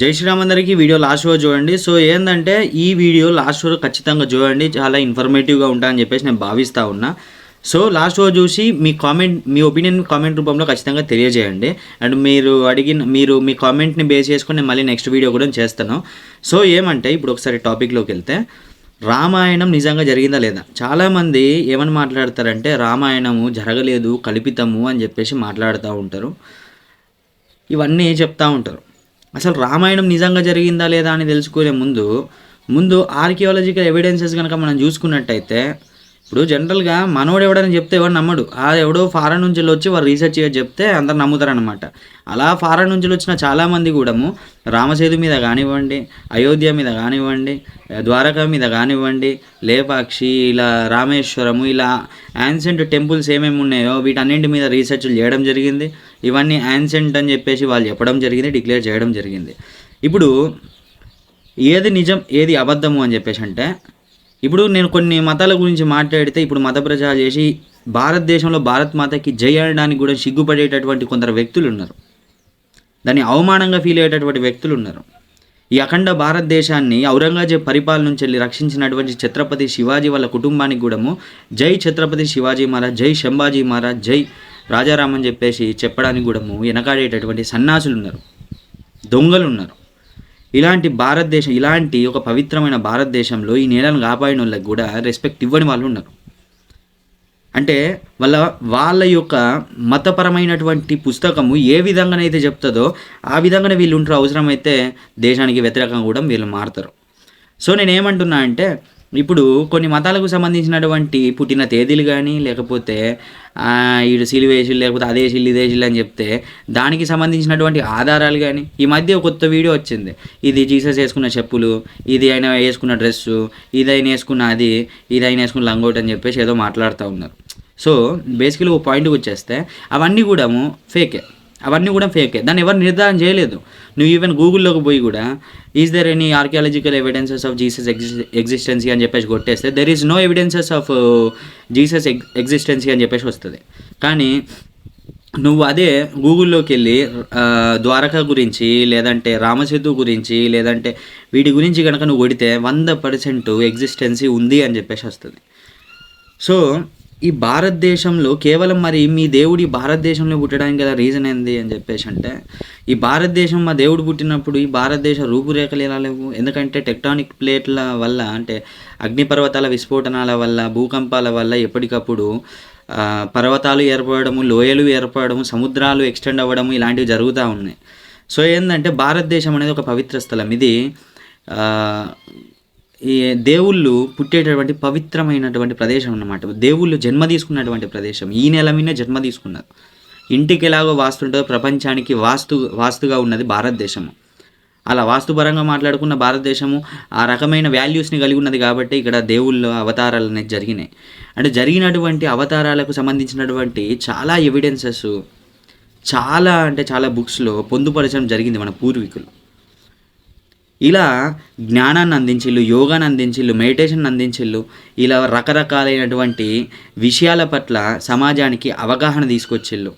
జై శ్రీరామ్ అందరికీ video last వరకు చూడండి. సో ఏంటంటే ఈ వీడియో లాస్ట్ వరకు ఖచ్చితంగా చూడండి. చాలా ఇన్ఫర్మేటివ్గా ఉంటాయని చెప్పేసి నేను భావిస్తూ ఉన్నా. సో లాస్ట్ వరకు చూసి మీ కామెంట్ మీ ఒపీనియన్ కామెంట్ రూపంలో ఖచ్చితంగా తెలియజేయండి. అండ్ మీరు అడిగిన మీరు మీ కామెంట్ని బేస్ చేసుకొని నేను మళ్ళీ నెక్స్ట్ వీడియో కూడా చేస్తాను. సో ఏమంటే ఇప్పుడు ఒకసారి టాపిక్లోకి వెళ్తే రామాయణం నిజంగా జరిగిందా లేదా? చాలామంది ఏమని మాట్లాడతారంటే రామాయణము జరగలేదు కల్పితము అని చెప్పేసి మాట్లాడుతూ ఉంటారు. ఇవన్నీ చెప్తూ ఉంటారు. అసలు రామాయణం నిజంగా జరిగిందా లేదా అని తెలుసుకునే ముందు ముందు ఆర్కియాలజికల్ ఎవిడెన్సెస్ కనుక మనం చూసుకున్నట్టయితే ఇప్పుడు జనరల్గా మనోడు ఎవడని చెప్తే ఎవడు నమ్మడు. ఆ ఎవడో ఫారెన్ నుంచి వచ్చి వారు రీసెర్చ్ చేసి చెప్తే అందరు నమ్ముతారనమాట అలా ఫారెన్ నుంచి వచ్చిన చాలామంది కూడాము రామసేతు మీద కానివ్వండి అయోధ్య మీద కానివ్వండి ద్వారకా మీద కానివ్వండి లేపాక్షి ఇలా రామేశ్వరము ఇలా యాన్సెంట్ టెంపుల్స్ ఏమేమి ఉన్నాయో వీటన్నింటి మీద రీసెర్చ్లు చేయడం జరిగింది. ఇవన్నీ యాన్సెంట్ అని చెప్పేసి వాళ్ళు చెప్పడం జరిగింది డిక్లేర్ చేయడం జరిగింది. ఇప్పుడు ఏది నిజం ఏది అబద్ధము అని చెప్పేసి అంటే ఇప్పుడు నేను కొన్ని మతాల గురించి మాట్లాడితే ఇప్పుడు మత ప్రచారం చేసి భారతదేశంలో భారత్ మాతకి జై అనడానికి కూడా సిగ్గుపడేటటువంటి కొందరు వ్యక్తులు ఉన్నారు. దాన్ని అవమానంగా ఫీల్ అయ్యేటటువంటి వ్యక్తులు ఉన్నారు. ఈ అఖండ భారతదేశాన్ని ఔరంగజేబ్ పరిపాలన నుంచి వెళ్ళి రక్షించినటువంటి ఛత్రపతి శివాజీ వాళ్ళ కుటుంబానికి కూడాము జై ఛత్రపతి శివాజీ మహారాజ్ జై శంభాజీ మహారాజ్ జై రాజారాం అని చెప్పేసి చెప్పడానికి కూడాము వెనకాడేటటువంటి సన్నాసులు ఉన్నారు దొంగలు ఉన్నారు ఇలాంటి భారతదేశం ఇలాంటి ఒక పవిత్రమైన భారతదేశంలో ఈ నేలను కాపాడిన వాళ్ళకి కూడా రెస్పెక్ట్ ఇవ్వని వాళ్ళు ఉన్నారు. అంటే వాళ్ళ వాళ్ళ యొక్క మతపరమైనటువంటి పుస్తకము ఏ విధంగానైతే చెప్తుందో ఆ విధంగానే వీళ్ళు ఉంటారు అవసరమైతే దేశానికి వ్యతిరేకంగా కూడా వీళ్ళు మారుతారు. సో నేనేమంటున్నా అంటే ఇప్పుడు కొన్ని మతాలకు సంబంధించినటువంటి పుట్టిన తేదీలు కానీ లేకపోతే ఇటు సిలివేసులు లేకపోతే అదే సిల్లు ఇదే సిల్లు అని చెప్తే దానికి సంబంధించినటువంటి ఆధారాలు కానీ ఈ మధ్య కొత్త వీడియో వచ్చింది. ఇది జీసస్ వేసుకున్న చెప్పులు ఇది ఆయన వేసుకున్న డ్రెస్సు ఇది ఆయన వేసుకున్న అది ఇది ఆయన వేసుకున్న లంగోట్ అని చెప్పేసి ఏదో మాట్లాడుతూ ఉన్నారు. సో బేసికలీ ఒక పాయింట్కి వచ్చేస్తే అవన్నీ కూడా ఫేకే. అవన్నీ కూడా ఫేకే. దాన్ని ఎవరు నిర్ధారణ చేయలేదు. నువ్వు ఈవెన్ గూగుల్లోకి పోయి కూడా is there any archaeological evidences of Jesus existence అని చెప్పేసి కొట్టేస్తే there is no evidences of Jesus existence అని చెప్పేసి వస్తుంది. కానీ నువ్వు అదే గూగుల్లోకి వెళ్ళి ద్వారకా గురించి లేదంటే రామసేతు గురించి లేదంటే వీటి గురించి కనుక నువ్వు కొడితే వంద పర్సెంట్ ఎగ్జిస్టెన్సీ ఉంది అని చెప్పేసి వస్తుంది. సో ఈ భారతదేశంలో కేవలం మరి మీ దేవుడి భారతదేశంలో పుట్టడానికి గల రీజన్ ఏంది అని చెప్పేసి అంటే ఈ భారతదేశం మా దేవుడు పుట్టినప్పుడు ఈ భారతదేశ రూపురేఖలు ఎలా లేవు? ఎందుకంటే టెక్టానిక్ ప్లేట్ల వల్ల అంటే అగ్నిపర్వతాల విస్ఫోటనాల వల్ల భూకంపాల వల్ల ఎప్పటికప్పుడు పర్వతాలు ఏర్పడము లోయలు ఏర్పడము సముద్రాలు ఎక్స్టెండ్ అవ్వడము ఇలాంటివి జరుగుతూ ఉన్నాయి. సో ఏంటంటే భారతదేశం అనేది ఒక పవిత్ర స్థలం. ఇది ఈ దేవుళ్ళు పుట్టేటటువంటి పవిత్రమైనటువంటి ప్రదేశం అన్నమాట. దేవుళ్ళు జన్మ తీసుకున్నటువంటి ప్రదేశం. ఈ నెల మీద జన్మ తీసుకున్నారు. ఇంటికి ఎలాగో వాస్తుంటుందో ప్రపంచానికి వాస్తు వాస్తుగా ఉన్నది భారతదేశము. అలా వాస్తుపరంగా మాట్లాడుకున్న భారతదేశము ఆ రకమైన వాల్యూస్ని కలిగి ఉన్నది కాబట్టి ఇక్కడ దేవుళ్ళ అవతారాలు అనేది జరిగినాయి. అంటే జరిగినటువంటి అవతారాలకు సంబంధించినటువంటి చాలా ఎవిడెన్సెస్ చాలా అంటే చాలా బుక్స్లో పొందుపరచడం జరిగింది మన పూర్వీకులు. ఇలా జ్ఞానాన్ని అందించిళ్ళు యోగాన్ని అందించిళ్ళు మెడిటేషన్ అందించిళ్ళు ఇలా రకరకాలైనటువంటి విషయాల పట్ల సమాజానికి అవగాహన తీసుకొచ్చిళ్ళు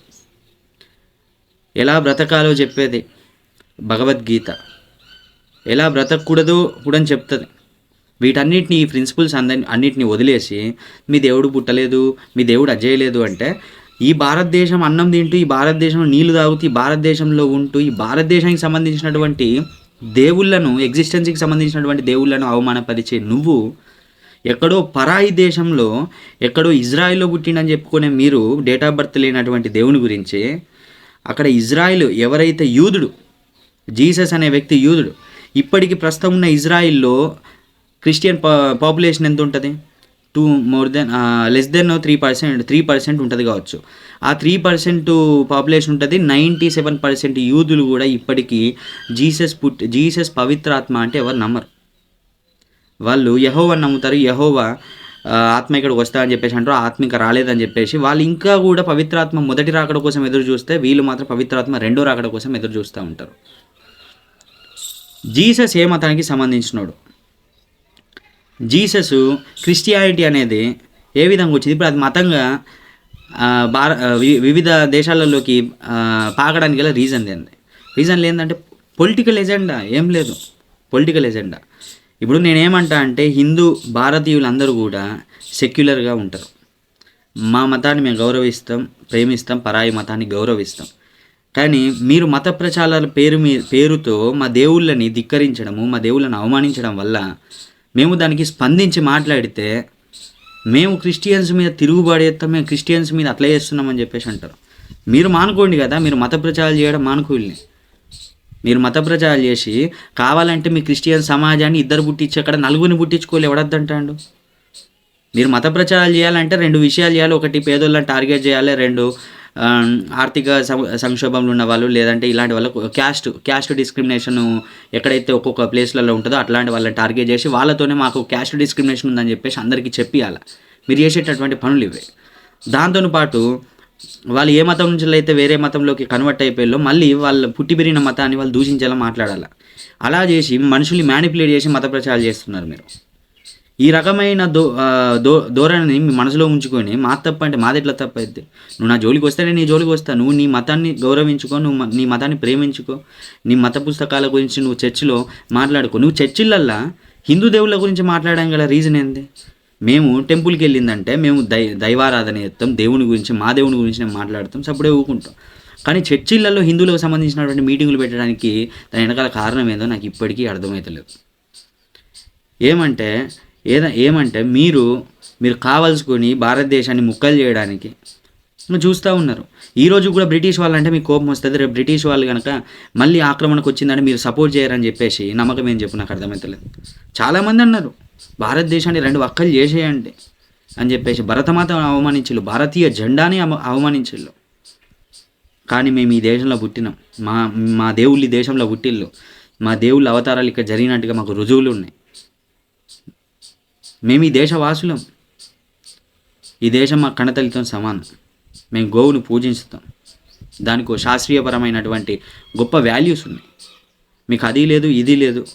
ఎలా బ్రతకాలో చెప్పేది భగవద్గీత. ఎలా బ్రతకూడదు కూడా అని చెప్తుంది. వీటన్నిటిని ఈ ప్రిన్సిపల్స్ అంద అన్నిటిని వదిలేసి మీ దేవుడు పుట్టలేదు మీ దేవుడు అజేయలేదు అంటే ఈ భారతదేశం అన్నం తింటూ ఈ భారతదేశంలో నీళ్ళు తాగుతూ ఈ భారతదేశంలో ఉంటూ ఈ భారతదేశానికి సంబంధించినటువంటి దేవుళ్ళను ఎగ్జిస్టెన్స్కి సంబంధించినటువంటి దేవుళ్ళను అవమానపరిచే నువ్వు ఎక్కడో పరాయి దేశంలో ఎక్కడో ఇజ్రాయిల్లో పుట్టిండని చెప్పుకునే మీరు డేట్ ఆఫ్ బర్త్ లేనటువంటి దేవుని గురించి అక్కడ ఇజ్రాయిల్ ఎవరైతే యూదుడు జీసస్ అనే వ్యక్తి యూదుడు ఇప్పటికి ప్రస్తుతం ఉన్న ఇజ్రాయిల్లో క్రిస్టియన్ పా పాపులేషన్ ఎంత ఉంటుంది? Two more than less than three percent three percent ఉంటుంది కావచ్చు. ఆ త్రీ పర్సెంట్ పాపులేషన్ ఉంటుంది. నైంటీ సెవెన్ పర్సెంట్ యూదులు కూడా ఇప్పటికీ జీసస్ పుట్ జీసస్ పవిత్రాత్మ అంటే ఎవరు నమ్మరు. వాళ్ళు యహోవా నమ్ముతారు. యహోవా ఆత్మ ఇక్కడికి వస్తా అని చెప్పేసి అంటారు. ఆత్మ ఇంకా రాలేదని చెప్పేసి వాళ్ళు ఇంకా కూడా పవిత్రాత్మ మొదటి రాకడ కోసం ఎదురు చూస్తే వీళ్ళు మాత్రం పవిత్రాత్మ రెండో రాకడ కోసం ఎదురు చూస్తూ ఉంటారు. జీసస్ ఏ మతానికి సంబంధించినోడు? జీసస్ క్రిస్టియానిటీ అనేది ఏ విధంగా వచ్చింది? ఇప్పుడు అది మతంగా భార వి- వివిధ దేశాలలోకి పాకడానికి గల రీజన్ ఏంది? రీజన్ ఏంటంటే పొలిటికల్ ఎజెండా ఏం లేదు. పొలిటికల్ ఎజెండా ఇప్పుడు నేనేమంటా అంటే హిందూ భారతీయులందరూ కూడా సెక్యులర్గా ఉంటారు. మా మతాన్ని మేము గౌరవిస్తాం ప్రేమిస్తాం పరాయి మతాన్ని గౌరవిస్తాం. కానీ మీరు మత ప్రచారాల పేరు మీ పేరుతో మా దేవుళ్ళని ధిక్కరించడము మా దేవుళ్ళని అవమానించడం వల్ల మేము దానికి స్పందించి మాట్లాడితే మేము క్రిస్టియన్స్ మీద తిరుగుబాడేస్తాం మేము క్రిస్టియన్స్ మీద అట్లా చేస్తున్నామని చెప్పేసి అంటారు. మీరు మానుకోండి కదా మీరు మత ప్రచారాలు చేయడం మానుకోండి. మీరు మత ప్రచారాలు చేసి కావాలంటే మీ క్రిస్టియన్ సమాజాన్ని ఇద్దరు పుట్టించి అక్కడ నలుగురిని పుట్టించుకోలే ఎవడద్దంటాడు మీరు మత ప్రచారాలు చేయాలంటే రెండు విషయాలు చేయాలి ఒకటి పేదోళ్ళని టార్గెట్ చేయాలి రెండు ఆర్థిక సం- సంక్షోభంలో ఉన్న వాళ్ళు లేదంటే ఇలాంటి వాళ్ళకు క్యాస్ట్ క్యాస్ట్ డిస్క్రిమినేషన్ ఎక్కడైతే ఒక్కొక్క ప్లేస్లలో ఉంటుందో అట్లాంటి వాళ్ళని టార్గెట్ చేసి వాళ్ళతోనే మాకు క్యాస్ట్ డిస్క్రిమినేషన్ ఉందని చెప్పేసి అందరికీ చెప్పియాల. మీరు చేసేటటువంటి పనులు ఇవే. దాంతో పాటు వాళ్ళు ఏ మతం నుంచి అయితే వేరే మతంలోకి కన్వర్ట్ అయిపోయారో మళ్ళీ వాళ్ళు పుట్టిబెరిగిన మతాన్ని వాళ్ళు దూషించేలా మాట్లాడాలి. అలా చేసి మనుషుల్ని మ్యానిపులేట్ చేసి మత ప్రచారాలు చేస్తున్నారు మీరు. ఈ రకమైన దో దో ధోరణిని మీ మనసులో ఉంచుకొని మా తప్ప అంటే మాది ఎట్లా తప్ప అయితే? నువ్వు నా జోలికి వస్తేనే నీ జోలికి వస్తా. నువ్వు నీ మతాన్ని గౌరవించుకో నువ్వు నీ మతాన్ని ప్రేమించుకో నీ మత పుస్తకాల గురించి నువ్వు చర్చిలో మాట్లాడుకో. నువ్వు చర్చిలల్లా హిందూ దేవుళ్ళ గురించి మాట్లాడడం గల రీజన్ ఏంది? మేము టెంపుల్కి వెళ్ళిందంటే మేము దై దైవారాధన చేస్తాం దేవుని గురించి మా దేవుని గురించి నేను మాట్లాడతాం సప్పుడే ఊకుంటాం. కానీ చర్చిలలో హిందువులకు సంబంధించినటువంటి మీటింగులు పెట్టడానికి దాని వెనకాల కారణం ఏందో నాకు ఇప్పటికీ అర్థమవుతలేదు ఏమంటే ఏద ఏమంటే మీరు మీరు కావాల్సుకొని భారతదేశాన్ని ముక్కలు చేయడానికి చూస్తూ ఉన్నారు. ఈరోజు కూడా బ్రిటిష్ వాళ్ళు అంటే మీకు కోపం వస్తుంది రేపు బ్రిటిష్ వాళ్ళు కనుక మళ్ళీ ఆక్రమణకు వచ్చిందని మీరు సపోర్ట్ చేయరని చెప్పేసి నమ్మకం ఏం చెప్పు నాకు అర్థమవుతలేదు చాలామంది అన్నారు భారతదేశాన్ని రెండు వక్కలు చేసేయండి అని చెప్పేసి భరతమాత అవమానించు భారతీయ జెండాని అవమానించు కానీ మేము ఈ దేశంలో పుట్టినాం. మా మా దేవుళ్ళు ఈ దేశంలో పుట్టిల్లు మా దేవుళ్ళ అవతారాలు ఇక్కడ జరిగినట్టుగా మాకు రుజువులు ఉన్నాయి. మేము ఈ దేశవాసులం. ఈ దేశం మా కణతలితో సమానం. మేము గోవును పూజించుతాం. దానికి శాస్త్రీయపరమైనటువంటి గొప్ప వాల్యూస్ ఉన్నాయి. మీకు అది లేదు ఇది లేదు.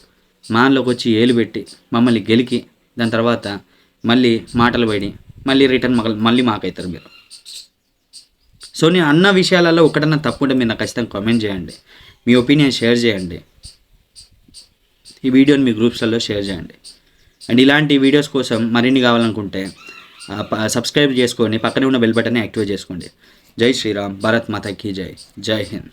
మాన్లోకి వచ్చి ఏలు పెట్టి మమ్మల్ని గెలికి దాని తర్వాత మళ్ళీ మాటలు పడి మళ్ళీ రిటర్న్ మళ్ళీ మాకైతారు మీరు. సో నేను అన్న విషయాలలో ఒకటన్నా తప్పుంటే మీరు నాకు ఖచ్చితంగా కామెంట్ చేయండి. మీ ఒపీనియన్ షేర్ చేయండి. ఈ వీడియోని మీ గ్రూప్స్లలో షేర్ చేయండి. అండ్ ఇలాంటి వీడియోస్ కోసం మరిన్ని కావాలనుకుంటే సబ్స్క్రైబ్ చేసుకొని పక్కనే ఉన్న బెల్ బటన్ యాక్టివేట్ చేసుకోండి. జై శ్రీరామ్ భారత్ మాత కీ జై. జై హింద్.